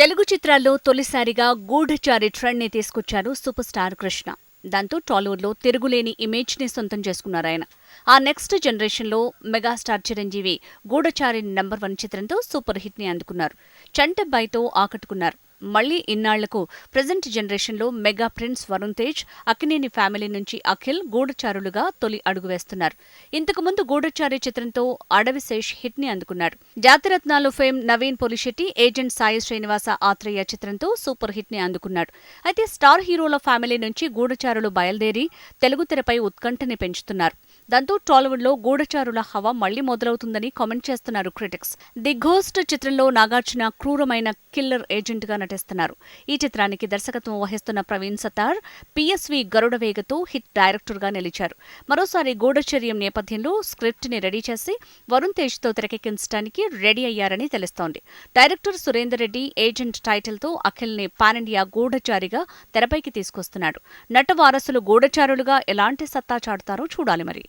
తెలుగు చిత్రాల్లో తొలిసారిగా గూఢచారి ట్రెండ్ని తీసుకొచ్చారు సూపర్ స్టార్ కృష్ణ. దాంతో టాలీవుడ్లో తిరుగులేని ఇమేజ్ని సొంతం చేసుకున్నారు ఆయన. ఆ నెక్స్ట్ జనరేషన్లో megastar Chiranjeevi Gudachari number one చిత్రంతో సూపర్ హిట్ని అందుకున్నారు. చంటబ్బాయితో ఆకట్టుకున్నారు. మళ్ళీ ఇన్నాళ్ళకు ప్రజెంట్ జనరేషన్లో mega prince Varun Tej Akkineni family నుంచి అఖిల్ గూఢచారులుగా తొలి అడుగు వేస్తున్నారు. ఇంతకు ముందు గూఢచారి చిత్రంతో అడవి శేష్ హిట్ని అందుకున్నారు. జాతిరత్నాలు ఫేమ్ నవీన్ పొలిశెట్టి ఏజెంట్ సాయి శ్రీనివాస ఆత్రేయ చిత్రంతో సూపర్ హిట్ని అందుకున్నాడు అయితే స్టార్ హీరోల ఫ్యామిలీ నుంచి గూఢచారులు బయలుదేరి తెలుగు తెరపై ఉత్కంఠని పెంచుతున్నారు. దాంతో టాలీవుడ్లో గూఢచారుల హవా మళ్ళీ మొదలవుతుందని కామెంట్ చేస్తున్నారు క్రిటిక్స్. ది ఘోస్ట్ చిత్రంలో నాగార్జున క్రూరమైన కిల్లర్ ఏజెంట్గా నటిస్తున్నారు ఈ చిత్రానికి దర్శకత్వం వహిస్తున్న ప్రవీణ్ సతార్ పిఎస్వి గరుడవేగతో హిట్ డైరెక్టర్గా నిలిచారు. మరోసారి గూఢచర్యం నేపథ్యంలో స్క్రిప్ట్ని రెడీ చేసి వరుణ్ తేజ్తో తెరకెక్కించడానికి రెడీ అయ్యారని తెలుస్తోంది. డైరెక్టర్ సురేందర్ రెడ్డి ఏజెంట్ టైటిల్తో అఖిల్ని గూఢచారిగా తెరపైకి తీసుకొస్తున్నాడు. నట వారసులు గూఢచారులుగా ఎలాంటి సత్తా చాటుతారో చూడాలి మరి.